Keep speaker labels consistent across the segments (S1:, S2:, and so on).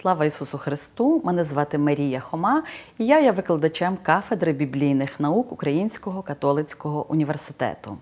S1: Слава Ісусу Христу! Мене звати Марія Хома, і я є викладачем кафедри біблійних наук Українського католицького університету.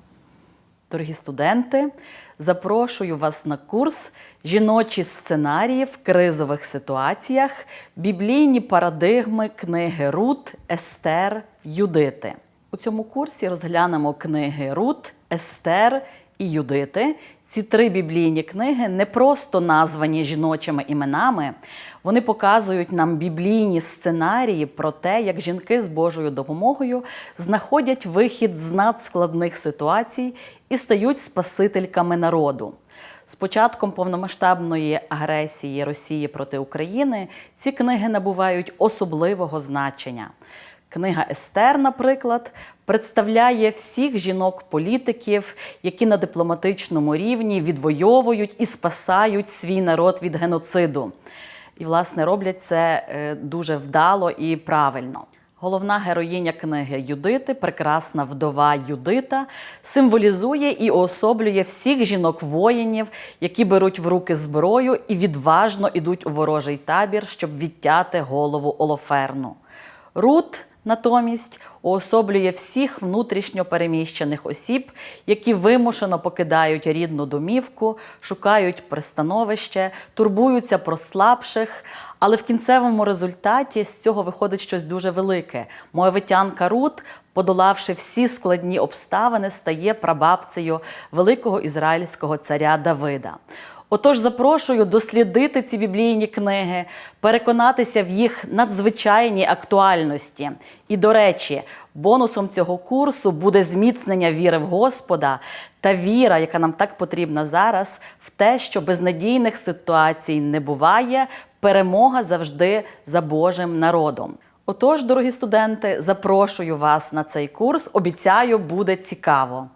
S1: Дорогі студенти, запрошую вас на курс Жіночі сценарії в кризових ситуаціях, біблійні парадигми книги Рут, Естер, Юдити. У цьому курсі розглянемо книги Рут, Естер і Юдити. Ці три біблійні книги не просто названі жіночими іменами, вони показують нам біблійні сценарії про те, як жінки з Божою допомогою знаходять вихід з надскладних ситуацій і стають спасительками народу. З початком повномасштабної агресії Росії проти України ці книги набувають особливого значення. Книга Естер, наприклад, представляє всіх жінок-політиків, які на дипломатичному рівні відвоюють і спасають свій народ від геноциду. І, власне, роблять це е, дуже вдало і правильно. Головна героїня книги Юдити, прекрасна вдова Юдита, символізує і уособлює всіх жінок-воїнів, які беруть в руки зброю і відважно ідуть у ворожий табір, щоб відтяти голову Олоферну. Рут натомість уособлює всіх внутрішньо переміщених осіб, які вимушено покидають рідну домівку, шукають пристановище, турбуються про слабших. Але в кінцевому результаті з цього виходить щось дуже велике. Моавитянка Рут, подолавши всі складні обставини, стає прабабцею великого ізраїльського царя Давида. Отож, запрошую дослідити ці біблійні книги, переконатися в їх надзвичайній актуальності. І, до речі, бонусом цього курсу буде зміцнення віри в Господа та віра, яка нам так потрібна зараз, в те, що безнадійних ситуацій не буває, перемога завжди за Божим народом. Отож, дорогі студенти, запрошую вас на цей курс. Обіцяю, буде цікаво.